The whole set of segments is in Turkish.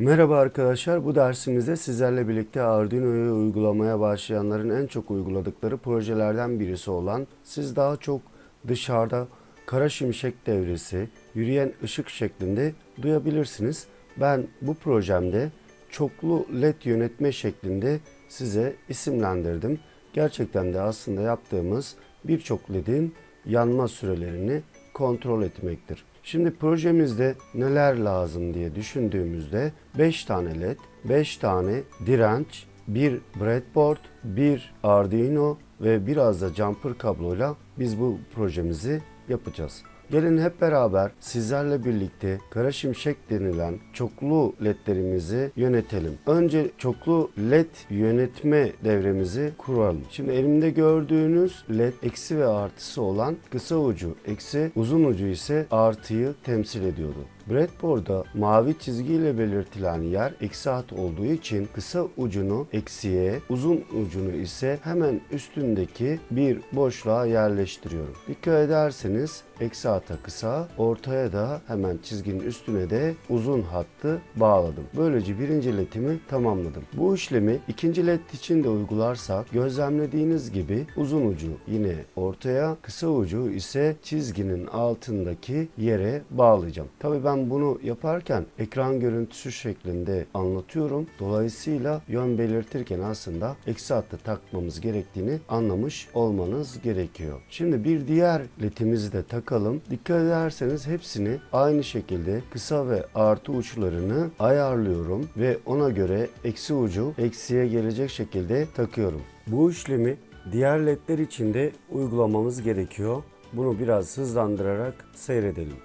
Merhaba arkadaşlar, bu dersimizde sizlerle birlikte Arduino'yu uygulamaya başlayanların en çok uyguladıkları projelerden birisi olan siz daha çok dışarıda kara şimşek devresi, yürüyen ışık şeklinde duyabilirsiniz. Ben bu projemde çoklu led yönetme şeklinde size isimlendirdim. Gerçekten de aslında yaptığımız birçok ledin yanma sürelerini kontrol etmektir. Şimdi projemizde neler lazım diye düşündüğümüzde 5 tane led, 5 tane direnç, bir breadboard, bir Arduino ve biraz da jumper kabloyla biz bu projemizi yapacağız. Gelin hep beraber sizlerle birlikte kara şimşek denilen çoklu ledlerimizi yönetelim. Önce çoklu led yönetme devremizi kuralım. Şimdi elimde gördüğünüz led eksi ve artısı olan kısa ucu eksi uzun ucu ise artıyı temsil ediyordu. Breadboard'da mavi çizgiyle belirtilen yer eksi hat olduğu için kısa ucunu eksiye, uzun ucunu ise hemen üstündeki bir boşluğa yerleştiriyorum. Dikkat ederseniz eksi hata kısa, ortaya da hemen çizginin üstüne de uzun hattı bağladım. Böylece birinci ledimi tamamladım. Bu işlemi ikinci led için de uygularsak gözlemlediğiniz gibi uzun ucu yine ortaya, kısa ucu ise çizginin altındaki yere bağlayacağım. Tabii ben bunu yaparken ekran görüntüsü şeklinde anlatıyorum. Dolayısıyla yön belirtirken aslında eksi hattı takmamız gerektiğini anlamış olmanız gerekiyor. Şimdi bir diğer ledimizi de takalım. Dikkat ederseniz hepsini aynı şekilde kısa ve artı uçlarını ayarlıyorum ve ona göre eksi ucu eksiye gelecek şekilde takıyorum. Bu işlemi diğer ledler için de uygulamamız gerekiyor. Bunu biraz hızlandırarak seyredelim.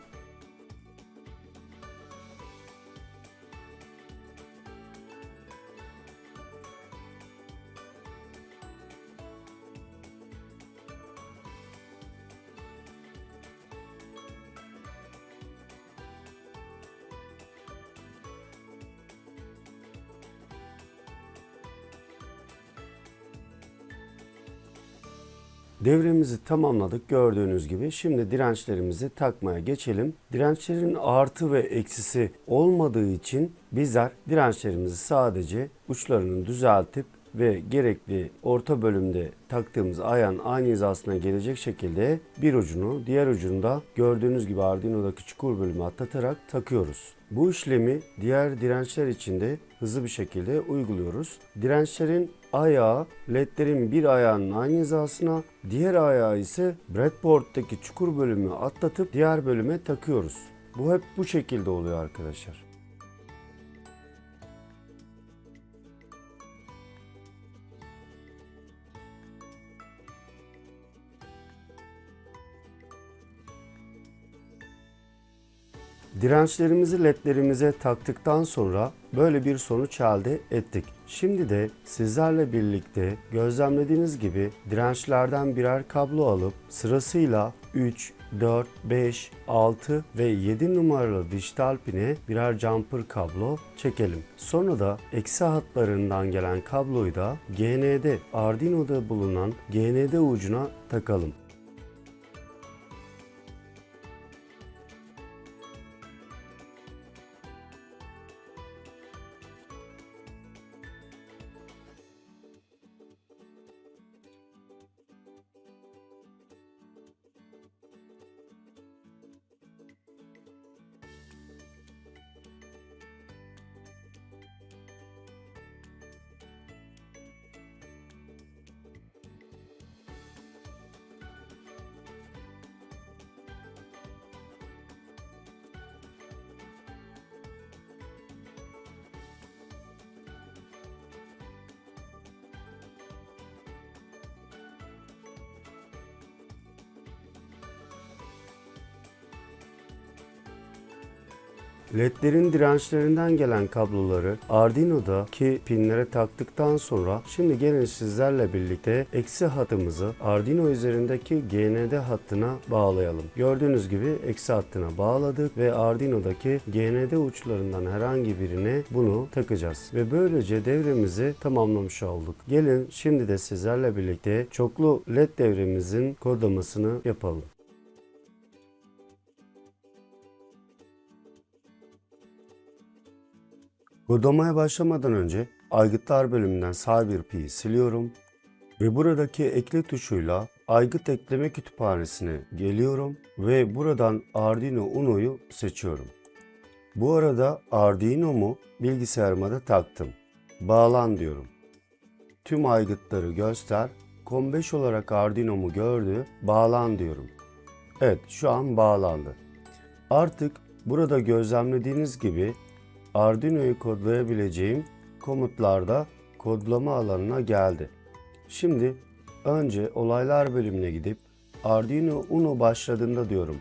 Devremizi tamamladık gördüğünüz gibi. Şimdi dirençlerimizi takmaya geçelim. Dirençlerin artı ve eksisi olmadığı için bizler dirençlerimizi sadece uçlarını düzeltip ve gerekli orta bölümde taktığımız ayağın aynı hizasına gelecek şekilde bir ucunu diğer ucunda gördüğünüz gibi Arduino'daki çukur bölümü atlatarak takıyoruz. Bu işlemi diğer dirençler için de hızlı bir şekilde uyguluyoruz. Dirençlerin ayağı ledlerin bir ayağının aynı hizasına diğer ayağı ise breadboard'daki çukur bölümü atlatıp diğer bölüme takıyoruz. Bu hep bu şekilde oluyor arkadaşlar. Dirençlerimizi ledlerimize taktıktan sonra böyle bir sonuç elde ettik. Şimdi de sizlerle birlikte gözlemlediğiniz gibi dirençlerden birer kablo alıp sırasıyla 3, 4, 5, 6 ve 7 numaralı dijital pine birer jumper kablo çekelim. Sonra da eksi hatlarından gelen kabloyu da GND Arduino'da bulunan GND ucuna takalım. LED'lerin dirençlerinden gelen kabloları Arduino'daki pinlere taktıktan sonra şimdi gelin sizlerle birlikte eksi hatımızı Arduino üzerindeki GND hattına bağlayalım. Gördüğünüz gibi eksi hattına bağladık ve Arduino'daki GND uçlarından herhangi birine bunu takacağız. Ve böylece devremizi tamamlamış olduk. Gelin şimdi de sizlerle birlikte çoklu LED devremizin kodlamasını yapalım. Kodlamaya başlamadan önce aygıtlar bölümünden sağ bir pi'yi siliyorum ve buradaki ekle tuşuyla aygıt ekleme kütüphanesine geliyorum ve buradan Arduino Uno'yu seçiyorum. Bu arada Arduino'mu bilgisayarıma da taktım. Bağlan diyorum. Tüm aygıtları göster. COM5 olarak Arduino'mu gördü. Bağlan diyorum. Evet şu an bağlandı. Artık burada gözlemlediğiniz gibi Arduino'yu kodlayabileceğim komutlarda kodlama alanına geldi. Şimdi önce olaylar bölümüne gidip Arduino Uno başladığında diyorum.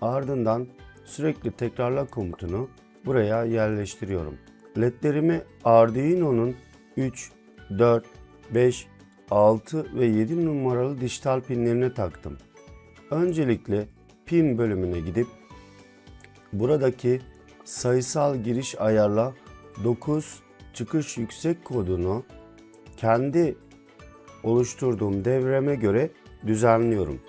Ardından sürekli tekrarla komutunu buraya yerleştiriyorum. LED'lerimi Arduino'nun 3, 4, 5, 6 ve 7 numaralı dijital pinlerine taktım. Öncelikle pin bölümüne gidip buradaki sayısal giriş ayarla 9 çıkış yüksek kodunu kendi oluşturduğum devreme göre düzenliyorum.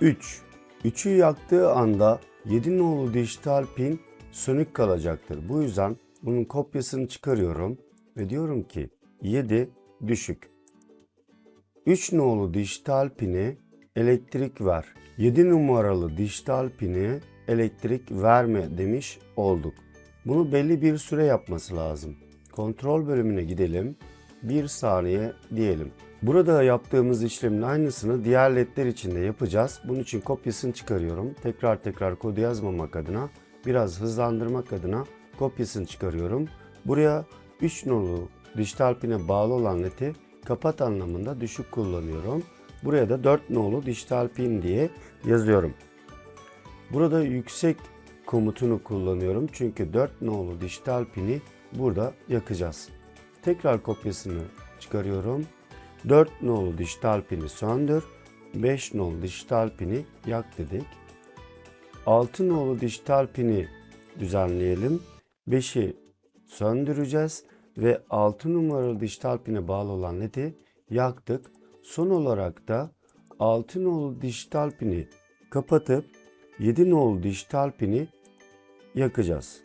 3. 3'ü yaktığı anda 7 nolu dijital pin sönük kalacaktır. Bu yüzden bunun kopyasını çıkarıyorum ve diyorum ki 7 düşük. 3 nolu dijital pini elektrik ver. 7 numaralı dijital pini elektrik verme demiş olduk. Bunu belli bir süre yapması lazım. Kontrol bölümüne gidelim. 1 saniye diyelim. Burada yaptığımız işlemin aynısını diğer ledler için de yapacağız. Bunun için kopyasını çıkarıyorum. Tekrar tekrar kodu yazmamak adına, biraz hızlandırmak adına kopyasını çıkarıyorum. Buraya 3 nolu dijital pine bağlı olan leti kapat anlamında düşük kullanıyorum. Buraya da 4 nolu dijital pin diye yazıyorum. Burada yüksek komutunu kullanıyorum çünkü 4 nolu dijital pini burada yakacağız. Tekrar kopyasını çıkarıyorum. 4 nolu dijital pini söndür. 5 nolu dijital pini yak dedik. 6 nolu dijital pini düzenleyelim. 5'i söndüreceğiz ve 6 numaralı dijital pine bağlı olan ledi yaktık. Son olarak da 6 nolu dijital pini kapatıp 7 nolu dijital pini yakacağız.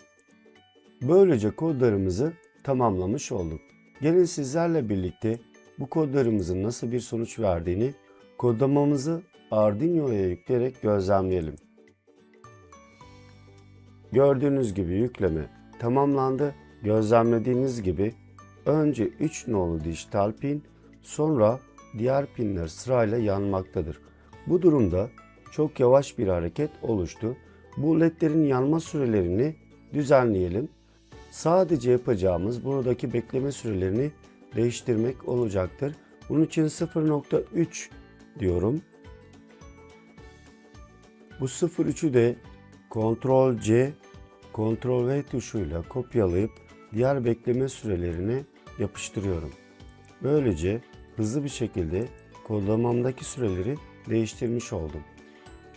Böylece kodlarımızı tamamlamış olduk. Gelin sizlerle birlikte bu kodlarımızın nasıl bir sonuç verdiğini kodlamamızı Arduino'ya yükleyerek gözlemleyelim. Gördüğünüz gibi yükleme tamamlandı. Gözlemlediğiniz gibi önce 3 nolu dijital pin sonra diğer pinler sırayla yanmaktadır. Bu durumda çok yavaş bir hareket oluştu. Bu ledlerin yanma sürelerini düzenleyelim. Sadece yapacağımız buradaki bekleme sürelerini değiştirmek olacaktır. Bunun için 0.3 diyorum. Bu 0.3'ü de Ctrl C, Ctrl V tuşuyla kopyalayıp diğer bekleme sürelerini yapıştırıyorum. Böylece hızlı bir şekilde kodlamamdaki süreleri değiştirmiş oldum.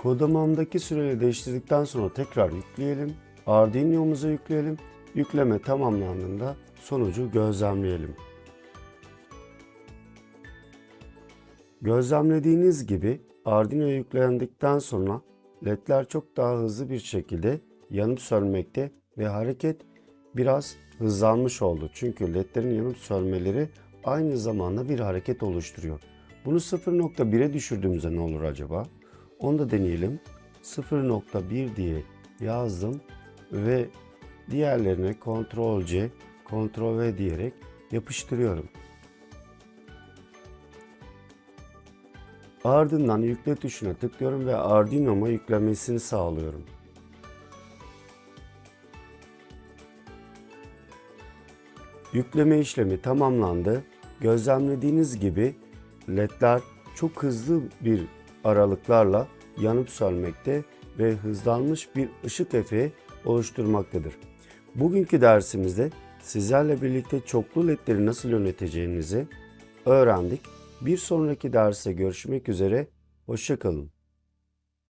Kodlamamdaki süreleri değiştirdikten sonra tekrar yükleyelim. Arduino'muza yükleyelim. Yükleme tamamlandığında sonucu gözlemleyelim. Gözlemlediğiniz gibi Arduino'ya yüklendikten sonra ledler çok daha hızlı bir şekilde yanıp sönmekte ve hareket biraz hızlanmış oldu. Çünkü ledlerin yanıp sönmeleri aynı zamanda bir hareket oluşturuyor. Bunu 0.1'e düşürdüğümüzde ne olur acaba? Onu da deneyelim. 0.1 diye yazdım ve diğerlerine Ctrl C, Ctrl V diyerek yapıştırıyorum. Ardından yükle tuşuna tıklıyorum ve Arduino'ma yüklenmesini sağlıyorum. Yükleme işlemi tamamlandı. Gözlemlediğiniz gibi ledler çok hızlı bir aralıklarla yanıp sönmekte ve hızlanmış bir ışık efeği oluşturmaktadır. Bugünkü dersimizde sizlerle birlikte çoklu ledleri nasıl yöneteceğinizi öğrendik. Bir sonraki derste görüşmek üzere, hoşçakalın.